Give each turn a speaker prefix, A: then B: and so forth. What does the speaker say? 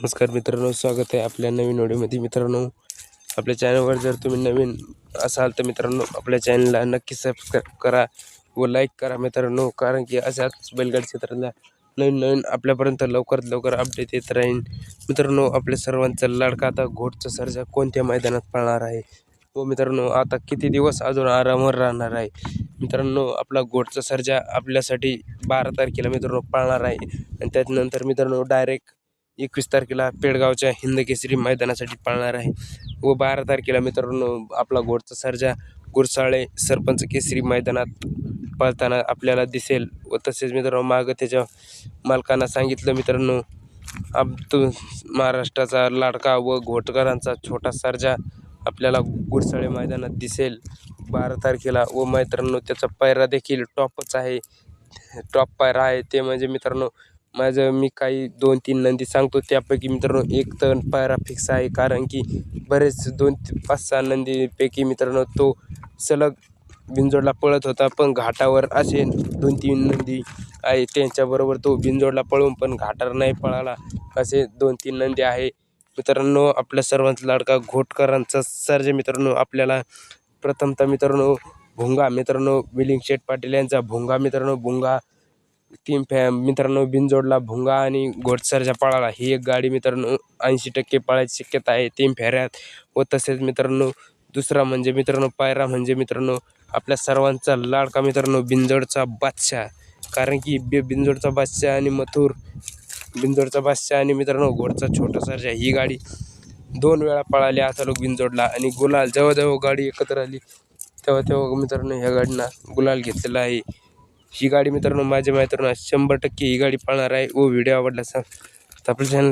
A: नमस्कार मित्रांनो स्वागत आहे आपल्या नवीन व्हिडिओमध्ये. मित्रांनो आपल्या चॅनलवर जर तुम्ही नवीन असाल तर मित्रांनो आपल्या चॅनलला नक्की सबस्क्राईब करा व लाईक करा मित्रांनो कारण की अशाच बैलगाडी क्षेत्रातल्या नवीन नवीन आपल्यापर्यंत लवकरात लवकर अपडेट येत राहील मित्रांनो आपल्या सर्वांचा लाडका आता घोटचा सर्जा कोणत्या मैदानात पळणार आहे? व मित्रांनो आता किती दिवस अजून आरामावर राहणार आहे? मित्रांनो आपला गोटचा सर्जा आपल्यासाठी बारा तारखेला मित्रांनो पळणार आहे. आणि त्याच्यानंतर मित्रांनो डायरेक्ट एकवीस तारखेला पेडगावच्या हिंदकेसरी मैदानासाठी पाळणार आहे. व बारा तारखेला मित्रांनो आपला घोडचा सर्जा गुरसाळे सरपंच केसरी मैदानात पळताना आपल्याला दिसेल. व तसेच मित्रांनो मागं त्याच्या मालकांना सांगितलं मित्रांनो आप महाराष्ट्राचा लाडका व घोटकरांचा छोटा सर्जा आपल्याला गुरसाळे मैदानात दिसेल. बारा तारखेला व मित्रांनो त्याचा पायरा देखील टॉपच आहे. टॉप पायरा आहे ते म्हणजे मित्रांनो माझं मी काही दोन तीन नंदी सांगतो त्यापैकी मित्रांनो एक तर पायरा फिक्स आहे कारण की बरेच दोन पाच सहा नंदीपैकी मित्रांनो तो सलग बिंजोडला पळत होता पण घाटावर असे दोन तीन नंदी आहे त्यांच्याबरोबर तो बिंजोडला पळून पण घाटावर नाही पळाला. असे दोन तीन नंदी आहे. मित्रांनो आपल्या सर्वांचा लाडका घोटकरांचा सर्ज मित्रांनो आपल्याला प्रथमतः मित्रांनो भुंगा मित्रांनो विलिंग शेठ पाटील यांचा भुंगा मित्रांनो भुंगा तीन फॅ मित्रांनो बिनजोडला भुंगा आणि घोडसरच्या पळाला. ही एक गाडी मित्रांनो ऐंशी टक्के पळायची शक्यता आहे. तीन फेऱ्यात व तसेच मित्रांनो दुसरा म्हणजे मित्रांनो पायरा म्हणजे मित्रांनो आपल्या सर्वांचा लाडका मित्रांनो बिनजोडचा बादशाह. कारण की बि बिनजोडचा बादशाह आणि मथुर बिनजोडचा बादशाह आणि मित्रांनो घोडचा छोटा सरजा. ही गाडी दोन वेळा पळाली आता लोक बिनजोडला. आणि गुलाल जेव्हा जेव्हा गाडी एकत्र आली तेव्हा तेव्हा मित्रांनो ह्या गाडीना गुलाल घेतलेला आहे. ही गाडी मित्रांनो माझ्या मित्रांनो शंभर टक्के ही गाडी पळणार आहे. व व्हिडिओ आवडला सांग आपलं चॅनल